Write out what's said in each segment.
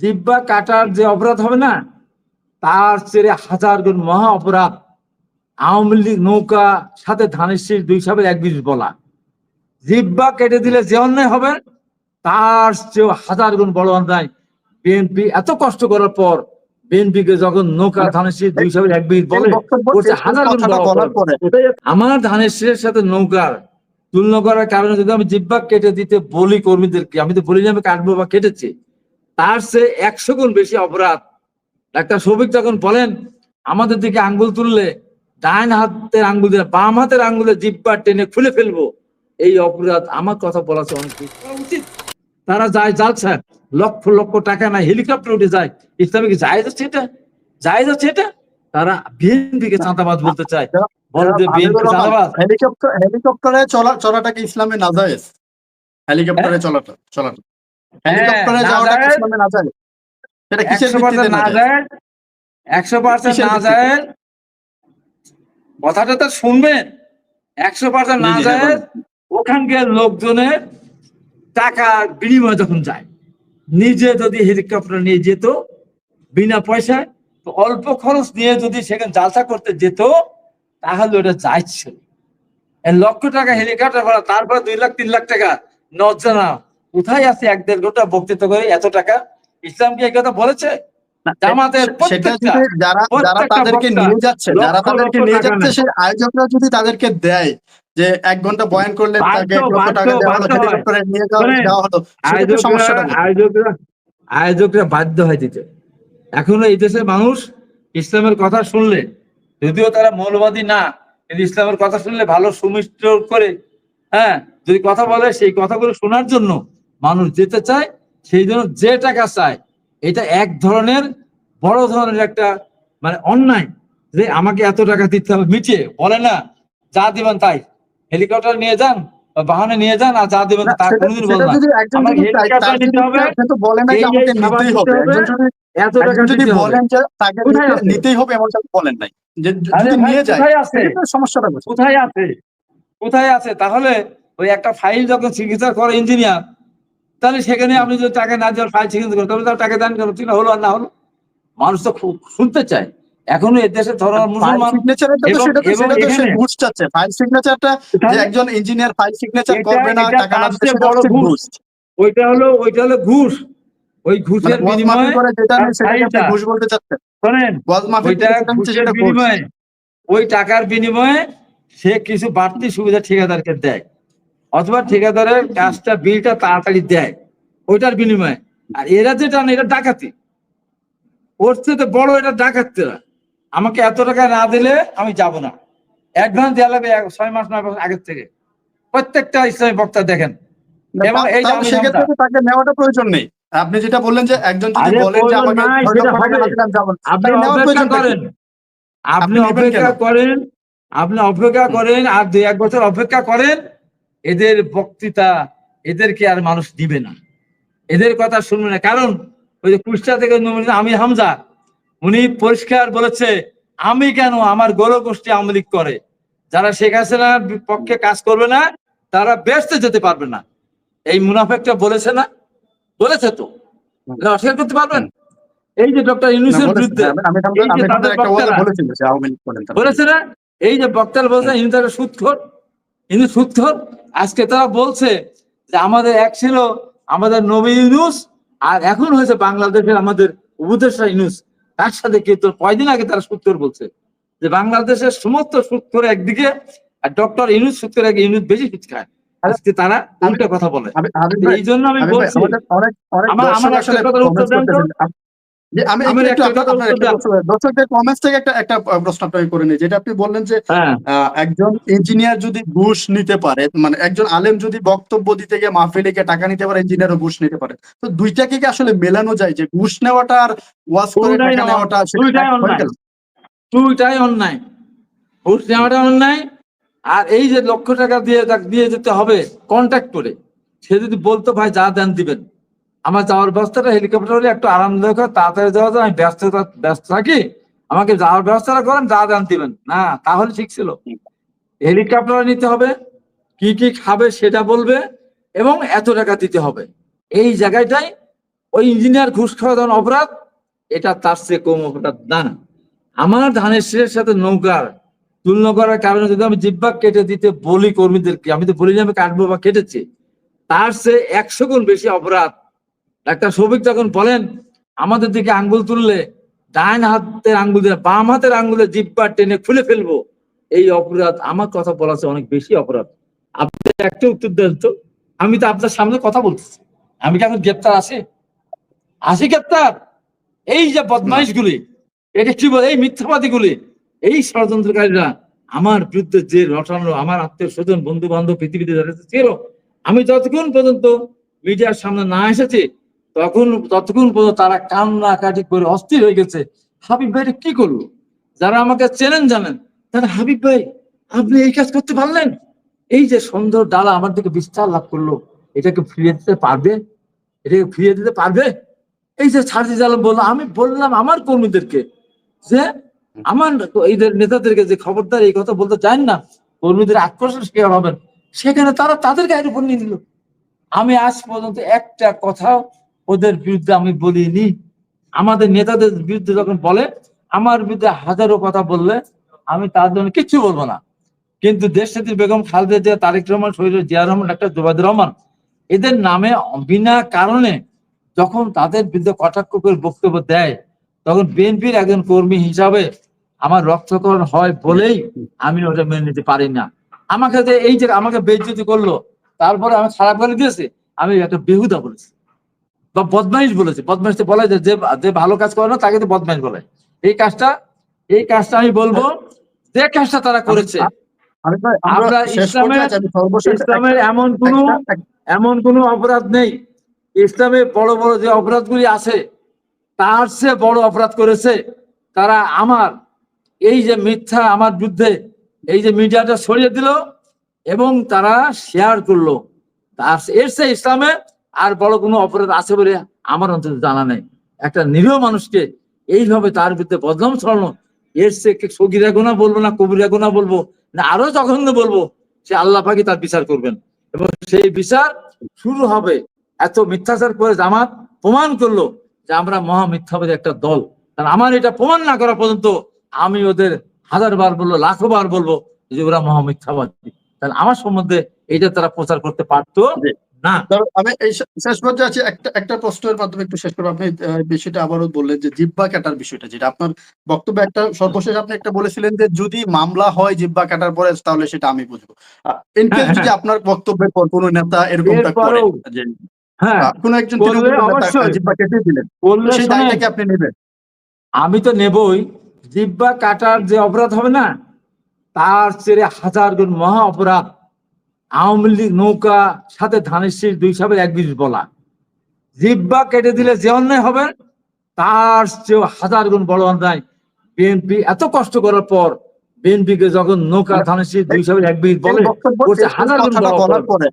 জিব্বা কাটার যে অপরাধ হবে না তার চেয়ে হাজার গুণ মহা অপরাধ আওয়ামী লীগ নৌকা সাথে ধানের শীষ দুই সাবের এক বিশ বলা। জিব্বা কেটে দিলে যে অন্যায় হবে তার চেয়েও হাজার গুণ বড় অন্যায়। বিএনপি এত কষ্ট করার পর বিএনপি কে যখন নৌকা ধানের শীষ দুই সাবের এক বিশ বলে হাজার গুণ। আমার ধানের শীষের সাথে নৌকার তুলনা করার কারণে যদি আমি জিব্বা কেটে দিতে বলি কর্মীদেরকে আমি তো বলি যে আমি কাটবো বা কেটেছি। তার সে একশো গুণ বেশি অপরাধ। ডাক্তার শফিক যখন বলেন আমাদের দিকে আঙ্গুল তুললে ডাইন হাতের আঙ্গুল দিয়ে বাম হাতের আঙ্গুলে জিব্বা টেনে খুলে ফেলব। এই অপরাধ আমার কথা বলা উচিত। তারা যায় যাচ্ছে লক্ষ লক্ষ টাকা না হেলিকপ্টার উঠে যায়। ইসলামিক যায় যাচ্ছে এটা? যায় যাচ্ছে এটা? তারা বিএনপি কে চাঁদাবাদ বলতে চায়। বলে যে বিএনপি চাঁদাবাদ হেলিকপ্টার হেলিকপ্টারে চলা চলাটা কি না নাজায়েজ? হেলিকপ্টারে চলাটা চলাটা। হেলিকপ্টারে হ্যাঁ, যাওয়াটা কি নাজায়েজ। ইসলামে সেটা কিসের ভিত্তিতে না যায়? একশো পার্সেন্ট না যায় কথাটা তো শুনবেন। একশো পার্সেন্ট না যায় ওখানকার লোকজনের টাকা বিনিময় যখন যায়। নিজে যদি হেলিকপ্টার নিয়ে যেত বিনা পয়সায় তো অল্প খরচ নিয়ে যদি সেখানে জালসা করতে যেত তাহলে ওটা যাইছিল। লক্ষ টাকা হেলিকপ্টার ভাড়া তারপর দুই লাখ তিন লাখ টাকা। নজনা কোথায় আছে এক দেড় ঘণ্টা বক্তৃতা করে এত টাকা? ইসলাম কি কথা বলেছে? যারা তাদেরকে নিয়ে যাচ্ছে যারা তাদেরকে নিয়ে যাচ্ছে সেই আয়োজকরা যদি তাদেরকে দেয় যে এক ঘণ্টা বয়ান করলে বাধ্য, তাকে এক লক্ষ টাকা দেওয়া হলো। নিয়ে যাওয়া শোনেন, দেওয়া হলো সেটা তো আয়োজকরা সমস্যাটা আয়োজকরা আয়োজকরা বাধ্য হয় দিতে। এখনও এই দেশের মানুষ ইসলামের কথা শুনলে যদিও তারা মৌলবাদী না কিন্তু ইসলামের কথা শুনলে ভালো সুমিষ্ট করে হ্যাঁ যদি কথা বলে সেই কথাগুলো শোনার জন্য মানুষ যেতে চায় সেই জন্য যে টাকা চায় এটা এক ধরনের বড় ধরনের একটা মানে অন্যায় যে আমাকে এত টাকা দিতে হবে। মিটিয়ে বলে না যা দিবেন তাই। হেলিকপ্টার নিয়ে যান বাহনে নিয়ে যান আর যা দিবেন তা কোনোদিন বলে সেটা না। যদি একজন আমাকে যদি চায়, হেলিকপ্টার তার নিতে হবে, চায়, সে তো বলে না যে এই এই আমাকে নিতেই হবে। হবে, একজন যদি এত টাকা যদি বলেন যে তাকে কোথায় নিতে- আছে? নিতেই হবে এমন বলেন নাই। যে যদি নিয়ে যায় কোথায় আছে? সেটা সমস্যাটা কোথায়? কোথায় আছে? কোথায় আছে? তাহলে ওই একটা ফাইল যখন চিকিৎসা করে ইঞ্জিনিয়ার তাহলে সেখানে আপনি যদি টাকা না দেওয়ার ফাইল চিকিৎসা করেন তবে তার টাকা দেন কেন? ঠিক হলো আর না হলো? মানুষ তো খুব শুনতে চায়। এখনও এ দেশে ধরো মুসলমান সিগনেচারটা ঘুষ চাচ্ছে। ফাইল যে একজন ইঞ্জিনিয়ার ফাইল সিগনেচার করবে না টাকা না দিতে বড় ঘুষ। ওইটা হলো ওইটা হলো ঘুষ। ওই মানে ঘুষের বিনিময়ে যেটা ফাইলটা- ঘুষ বলতে চাচ্ছেন। শোনেন ওয়াজ মাহফিল ওইটা যেটা ঘুষের বিনিময়ে ওই টাকার বিনিময়ে সে কিছু বাড়তি সুবিধা ঠিকাদারকে দেয়। অথবা ঠিকাদারের কাজটা বিলটা তাড়াতাড়ি দেয় ওইটার বিনিময়ে। আর এরা যেটা না এটা ডাকাতি। ওর থেকে বড় এটা ডাকাতিরা। আমাকে এত টাকা না দিলে আমি যাব না। অ্যাডভান্স দেওয়া লাগবে ছয় মাস নয় মাস আগের থেকে। প্রত্যেকটা ইসলামী বক্তা দেখেন। এবং এই তাকে নেওয়াটা প্রয়োজন নেই। আপনি যেটা বললেন যে একজন যদি বলেন যে আমাকে আপনি অপেক্ষা করেন। আপনি অপেক্ষা করেন। আপনি অপেক্ষা করেন আর দুই এক বছর অপেক্ষা করেন। এদের বক্তৃতা এদেরকে আর মানুষ দিবে না। এদের কথা শুনবে না। কারণ ওই যে কুষ্টা থেকে আমি হামজা উনি পরিষ্কার বলেছে আমি কেন আমার গৌরব গোষ্ঠী আওয়ামী লীগ করে? যারা শেখ হাসিনার পক্ষে কাজ করবে না তারা বেসতে যেতে পারবে না। এই মুনাফেকটা বলেছে না? বলেছে তো। অস্বীকার করতে পারবেন? এই যে ডক্টর ইউনুসের বিরুদ্ধে একটা। বলেছে না? এই যে বক্তার বলছে তারা সুৎখর। ইনি সুৎখর আজকে তারা বলছে যে আমাদের এক ছিল আমাদের নবী ইউনুস আর এখন হয়েছে বাংলাদেশের আমাদের উপদেষ্টা ইউনুস। তার সাথে কি তোর কয়দিন আগে তারা সুৎখর বলছে? যে বাংলাদেশের সমস্ত সুৎখর একদিকে আর ডক্টর ইউনুস সুৎখর আগে ইউনুস বেশি সুৎ খায়। আজকে তারা উল্টা কথা বলে। এই জন্য আমি বলছি আমার- আমার আসলে কথার উত্তর আমি একটু- দর্শকদের কমেন্টস থেকে একটা একটা প্রশ্ন আপনাকে করে নিই যেটা আপনি বললেন যে হ্যাঁ। একজন ইঞ্জিনিয়ার যদি ঘুষ নিতে পারে মানে একজন আলেম যদি বক্তব্য দিতে গিয়ে মাহফিলে গিয়ে টাকা নিতে পারে ইঞ্জিনিয়ারও ঘুষ নিতে পারে। তো দুইটাকে কি আসলে মেলানো যায়? যে ঘুষ নেওয়াটা আর ওয়াজ করে টাকা নেওয়াটা দুইটাই অন্যায়। ঘুষ নেওয়াটা অন্যায় আর এই যে লক্ষ টাকা দিয়ে দিয়ে যেতে হবে কন্ট্যাক্ট করে। সে যদি বলতো ভাই যা দেন দিবেন। আমার যাওয়ার ব্যবস্থাটা হেলিকপ্টার হলে একটু আরামদায়ক হয়, তাড়াতাড়ি যাওয়া যায়, আমি ব্যস্ত ব্যস্ত থাকি, আমাকে যাওয়ার ব্যবস্থাটা করেন, যা দেন দিবেন। না, তাহলে ঠিক ছিল। হেলিকপ্টার নিতে হবে, কি কি খাবে সেটা বলবে, এবং এত টাকা দিতে হবে। এই জায়গাটাই ওই ইঞ্জিনিয়ার ঘুষ খাওয়া ধরুন অপরাধ, এটা তার চেয়ে কম অপরাধ না। আমার ধানের শীষের সাথে নৌকার তুলনা করার কারণে যদি আমি জিব্বা কেটে দিতে বলি কর্মীদেরকে, আমি তো বলি আমি কাটবো বা কেটেছি, তার চেয়ে একশো গুণ বেশি অপরাধ ডাক্তার শফিক যখন বলেন, আমাদের দিকে আঙ্গুল তুললে ডাইন হাতের আঙ্গুল দিয়ে বাম হাতের আঙ্গুলে জিব্বা টেনে খুলে ফেলব। এই অপরাধ, আমার কথা বলা অনেক বেশি অপরাধ। আপনি একটা উত্তর দেন তো। আমি তো আপনার সামনে কথা বলতেছি। আমি কি এখন গ্রেপ্তার আছি? আসি গ্রেপ্তার। এই যে বদমাইশ গুলি এটা কি বলে? এই মিথ্যাবাদী গুলি এই ষড়যন্ত্রকারীরা আমার বিরুদ্ধে যে রটানো আমার আত্মীয় স্বজন বন্ধু বান্ধব পৃথিবীতে ছিল, আমি যতক্ষণ পর্যন্ত মিডিয়ার সামনে না এসেছি তখন, ততক্ষণ পর্যন্ত তারা কান্নাকাটি করে অস্থির হয়ে গেছে। হাবিব ভাই কি করল? যারা আমাকে চেনেন জানেন, তারা হাবিব ভাই, আপনি এই কাজ করতে পারলেন? এই যে সুন্দর ডালা আমার দিকে বিস্তার লাভ করল, এটাকে ফিরিয়ে দিতে পারবে? এটাকে ফিরিয়ে দিতে পারবে? এই যে সার্জিজ আলম বলল, আমি বললাম আমার কর্মীদেরকে যে, আমার এইদের নেতাদেরকে যে খবরদার এই কথা বলতে চান না, কর্মীদের আক্রোশের শিকার হবেন। সেখানে তারা তাদের গায়ের উপর নিয়ে নিল। আমি আজ পর্যন্ত একটা কথাও ওদের বিরুদ্ধে আমি বলিনি। আমাদের নেতাদের বিরুদ্ধে যখন বলে, আমার বিরুদ্ধে হাজারো কথা বললে আমি তার জন্য কিচ্ছু বলব না। কিন্তু দেশ দেশনেত্রী বেগম খালেদা জিয়া, তারেক রহমান শহীদ জিয়া রহমান, ডাক্তার জুবাদুর রহমান, এদের নামে বিনা কারণে যখন তাদের বিরুদ্ধে কটাক্ষ করে বক্তব্য দেয়, তখন বিএনপির একজন কর্মী হিসাবে আমার রক্তকরণ হয় বলেই আমি ওটা মেনে নিতে পারি না। আমাকে যে এই যে আমাকে বেজ্জতি করল, তারপরে আমি খারাপ করে দিয়েছি, আমি একটা বেহুদা বলেছি। বা বদমাইশ বলেছি। বদমাইশ বলা যায় যে যে ভালো কাজ করে না তাকে তো বদমাইশ বলে। এই কাজটা এই কাজটা আমি বলব যে কাজটা তারা করেছে আমরা ইসলামের- ইসলামের এমন কোনো এমন কোনো অপরাধ নেই। ইসলামে বড় বড় যে অপরাধগুলি আছে তার চেয়ে বড় অপরাধ করেছে। তারা আমার এই যে মিথ্যা আমার বিরুদ্ধে এই যে মিডিয়াটা ছড়িয়ে দিল এবং তারা শেয়ার করল। তার এর চেয়ে ইসলামে আর বড় কোনো অপরাধ আছে বলে আমার অন্তত জানা নেই। একটা নিরীহ মানুষকে এইভাবে তার বিরুদ্ধে বদনাম ছড়ানো, এর কে সগিরা গোনা বলব না, কবিরা গোনা বলব না, আরও জঘন্য বলব, সে আল্লাহ পাকি তার বিচার করবেন। এবং সেই বিচার শুরু হবে। এত মিথ্যাচার করে জামাত প্রমাণ করল যে আমরা মহা মিথ্যাবাদী একটা দল। কারণ আমার এটা প্রমাণ না করা পর্যন্ত আমি ওদের হাজার বার বলব, লাখো বার বলব যে ওরা মহা মিথ্যাবাদী। তাহলে আমার সম্বন্ধে এটা তারা প্রচার করতে পারতো। না। আমি এই শেষ পর্যায়ে আছি একটা একটা প্রশ্নের মাধ্যমে একটু শেষ করব। আপনি বিষয়টা আবারও বললেন যে জিব্বা কাটার বিষয়টা যেটা আপনার বক্তব্য একটা সর্বশেষ আপনি একটা বলেছিলেন যে যদি মামলা হয় জিব্বা কাটার পরে তাহলে সেটা আমি বুঝব। হ্যাঁ, যদি আপনার বক্তব্যের পর কোনো নেতা এরকমটা করে এরপরেও যে হ্যাঁ আহ, একজন করলে তৃণমূলের নেতা অবশ্যই। জিব্বা কেটে দিলেন সেই দায়টাকে আপনি নেবেন? আমি তো নেবই। জিব্বা কাটার যে অপরাধ হবে না তার চেয়ে হাজার গুণ মহা অপরাধ। আওয়ামী লীগ নৌকা সাথে ধানের শীষ দুই সাবের এক বিশ বলা। জিব্বা কেটে দিলে যে অন্যায় হবে তার চেয়েও হাজার গুণ বড় অন্যায়। বিএনপি এত কষ্ট করার পর বিএনপি কে যখন নৌকা ধানের শীষ দুই সাবের এক বিশ বলে এই হাজার গুণ বড় বলার পরে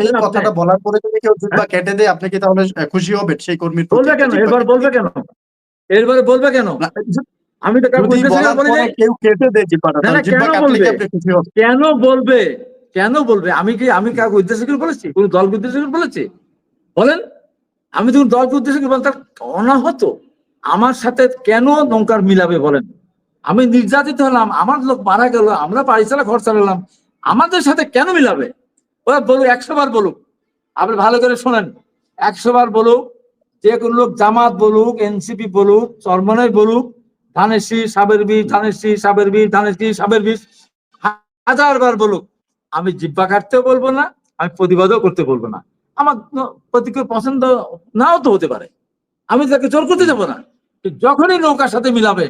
এই? কথাটা বলার পরে যদি কেউ জিব্বা কেটে দেয় আপনি কি তাহলে খুশি হবেন সেই কর্মীর বলবে কেন? এবার বলবে কেন? এরবারে বলবে কেন? আমি তো। কেউ কেটে কেন বলবে? কেন বলবে? আমি কি আমি কাউকে উদ্দেশ্য করে বলেছি? কোন দলকে উদ্দেশ্য করে বলেছি? বলেন। আমি যখন দলকে উদ্দেশ্য করে অনাহত। আমার সাথে কেন নৌকার মিলাবে বলেন? আমি নির্যাতিত হলাম আমার লোক মারা গেল আমরা বাড়ি চালা ঘর চালালাম। আমাদের সাথে কেন মিলাবে? ওরা বলুক একশো বার বলুক। আপনি ভালো করে শোনেন। একশো বার বলুক যে কোনো লোক জামাত বলুক এনসিপি বলুক চরমনের বলুক ধানের সাবের বীজ ধানের সাবের বীজ ধানের সাবের বীজ। হাজার বার বলুক, আমি জিব্বা কাটতেও বলব না, আমি প্রতিবাদও করতে বলব না। আমার প্রতিকের পছন্দ নাও তো হতে পারে। আমি তাকে জোর করতে যাব না। যখনই নৌকার সাথে মিলাবে,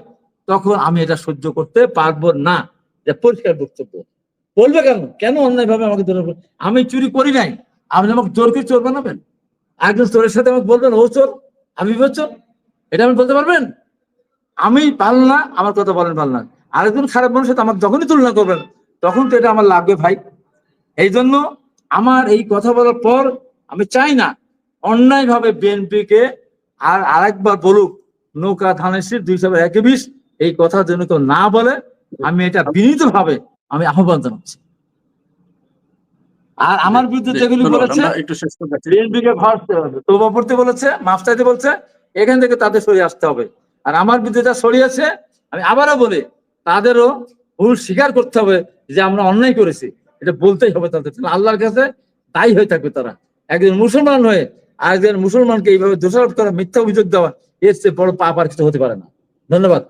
তখন আমি এটা সহ্য করতে পারব না। যে পরিষ্কার বক্তব্য। বলবে কেন? কেন অন্যায় ভাবে আমাকে ধরে আমি চুরি করি নাই। আপনি আমাকে জোর করে চোর বানাবেন? একজন চোরের সাথে আমাকে বলবেন, ও চোর, আমি চোর। এটা আমি বলতে পারবেন? আমি পারল না আমার কথা বলেন পারল না। আরেকজন খারাপ মানুষ সাথে আমাকে যখনই তুলনা করবেন তখন তো এটা আমার লাগবে ভাই। এই জন্য আমার এই কথা বলার পর আমি চাই না অন্যায় ভাবে বিএনপি কে আর আরেকবার বলুক নৌকা ধানের শীত দুই সালের একে বিশ এই কথা যেন কেউ না বলে আমি এটা বিনীত ভাবে আমি আহ্বান জানাচ্ছি। আর আমার বিরুদ্ধে যেগুলি বলেছে আমরা। বিএনপিকে ঘর তোবা পড়তে বলেছে মাফ চাইতে বলছে এখান থেকে তাদের সরিয়ে আসতে হবে। আর আমার বিরুদ্ধে যা ছড়িয়েছে আমি আবারও বলি, তাদেরও ভুল স্বীকার করতে হবে যে আমরা অন্যায় করেছি। এটা বলতেই হবে তাদের। আল্লাহর কাছে তাই হয়ে থাকবে তারা। একজন মুসলমান হয়ে আর একজন মুসলমানকে এইভাবে দোষারোপ করা, মিথ্যা অভিযোগ দেওয়া, এর চেয়ে বড় পাপ আর কিছু হতে পারে না। ধন্যবাদ।